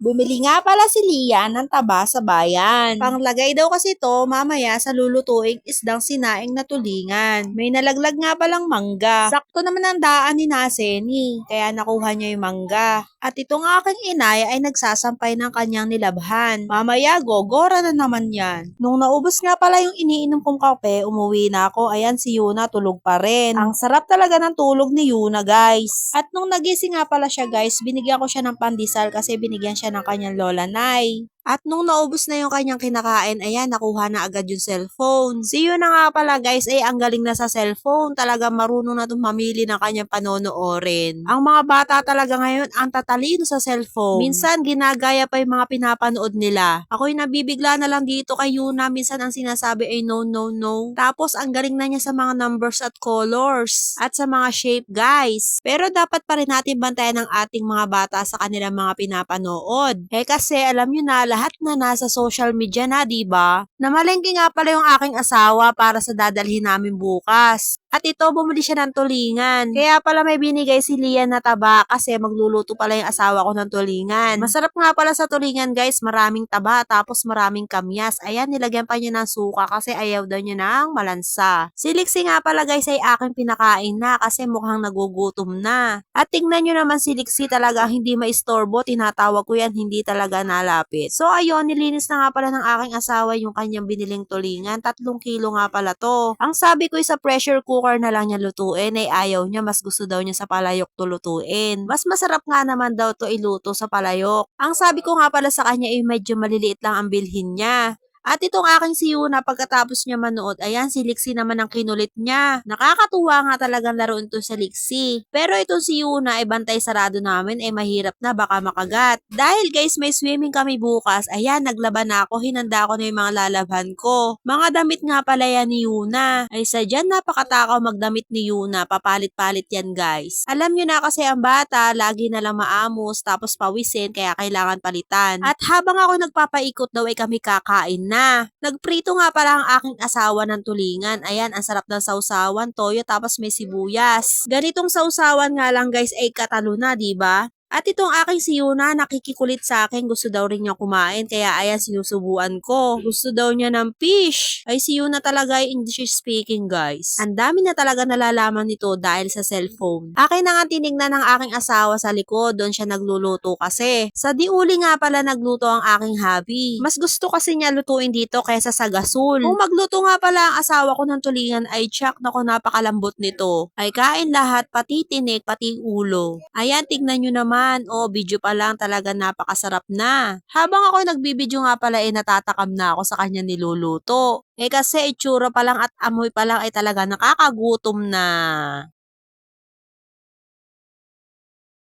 Bumili nga pala si Lian ng taba sa bayan. Panglagay daw kasi to mamaya sa lulutuing isdang sinaing na tulingan. May nalaglag nga palang mangga. Sakto naman ang daan ni Naseni, kaya nakuha niya yung mangga. At itong aking inay ay nagsasampay ng kanyang nilabhan. Mamaya gogora na naman yan. Nung naubos nga pala yung iniinom kong kape, umuwi na ako. Ayan si Yuna tulog pa rin. Ang sarap talaga ng tulog ni Yuna guys. At nung nagising nga pala siya guys, binigyan ko siya ng pandesal kasi binigyan siya ng kanyang lola Nay. At nung naubos na yung kanyang kinakain, ayan, nakuha na agad yung cellphone. Si Yuna nga pala guys, ay ang galing na sa cellphone. Talaga marunong na itong mamili ng kanyang panonoorin. Ang mga bata talaga ngayon, ang tatalino sa cellphone. Minsan, ginagaya pa yung mga pinapanood nila. Ako'y nabibigla na lang dito kay Yuna. Minsan ang sinasabi ay no, no, no. Tapos, ang galing na niya sa mga numbers at colors. At sa mga shape, guys. Pero dapat pa rin natin bantayan ang ating mga bata sa kanilang mga pinapanood. Eh kasi, alam nyo na, lahat na nasa social media na, di ba? Namalengke nga pala yung aking asawa para sa dadalhin namin bukas. At ito, bumili siya ng tulingan. Kaya pala may binigay si Lian na taba kasi magluluto pala yung asawa ko ng tulingan. Masarap nga pala sa tulingan guys, maraming taba tapos maraming kamyas. Ayan, nilagyan pa niya ng suka kasi ayaw daw niya ng malansa. Si Lixie nga pala guys ay aking pinakain na kasi mukhang nagugutom na. At tingnan nyo naman si Lixie talaga hindi maistorbo, tinatawag ko yan, hindi talaga nalapit. So ayun, nilinis na nga pala ng aking asawa yung kanyang biniling tulingan. Tatlong kilo nga pala to. Ang sabi ko sa pressure cooker na lang niya lutuin ay ayaw niya, mas gusto daw niya sa palayok to lutuin. Mas masarap nga naman daw to iluto sa palayok. Ang sabi ko nga pala sa kanya ay medyo maliliit lang ang bilhin niya. At itong aking si Yuna pagkatapos niya manood, ayan si Lixie naman ang kinulit niya. Nakakatuwa nga talagang laro ito sa Lixie. Pero itong si Yuna ay bantay sarado namin ay mahirap na baka makagat. Dahil guys may swimming kami bukas, ayan naglaban na ako, hinanda ko na yung mga lalabhan ko. Mga damit nga pala yan ni Yuna. Ay sadyan napakatakaw magdamit ni Yuna, papalit-palit yan guys. Alam nyo na kasi ang bata, lagi na lang maamos tapos pawisin kaya kailangan palitan. At habang ako nagpapaikot daw ay kami kakain na. Nagprito nga pala ang aking asawa ng tulingan. Ayan, ang sarap ng sausawan, toyo, tapos may sibuyas. Ganitong sausawan nga lang guys ay katalo na, ba? At itong aking si Yuna, nakikikulit sa akin, gusto daw rin niya kumain, kaya ayan sinusubuan ko. Gusto daw niya ng fish. Ay si Yuna talaga ay English speaking guys. Ang dami na talaga nalalaman nito dahil sa cellphone. Akin na nga tinignan ng aking asawa sa likod, doon siya nagluluto kasi. Sa diuli nga pala nagluto ang aking hubby. Mas gusto kasi niya lutuin dito kaysa sa gasol. Kung magluto nga pala ang asawa ko ng tulingan ay tsak na ko napakalambot nito. Ay kain lahat, pati tinik, pati ulo. Ayan, tignan nyo naman naman. O, video pa lang talaga napakasarap na. Habang ako nagbibideo nga pala eh natatakam na ako sa kanya niluluto. Eh kasi itsura pa lang at amoy pa lang ay talaga nakakagutom na.